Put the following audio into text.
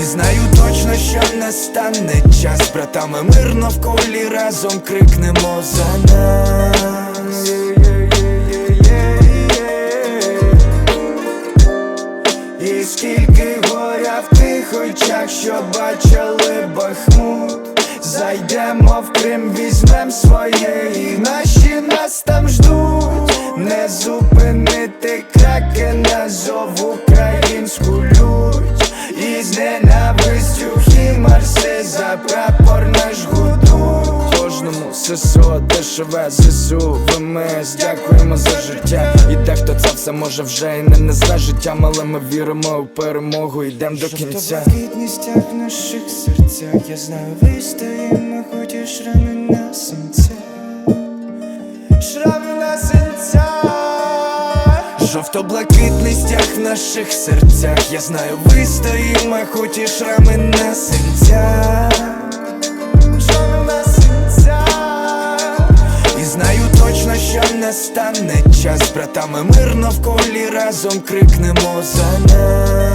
І знаю точно, що не стане час братами мирно в колі разом крикнемо за нас. І скільки горя в тих очах, що бачили бахмут. Зайдемо в Крим, візьмем своє і наші нас там ждуть. Не зупинити хімарси за прапор наш гудуть Кожному ССО, ДШВ, ЗСУ, ВМС, дякуємо за життя. І дехто це все може вже і не, не знає життям, але ми віримо у перемогу, йдемо до кінця. блакитністях в наших серцях? Я знаю, вистоїмо, хоч і шрами на сонцях Шрами на сенцях Жовто-блакитний стяг в наших серцях, я знаю, вистоїмо, хоч і шрами на синцях що настане час братами мирно в колі разом крикнемо за нас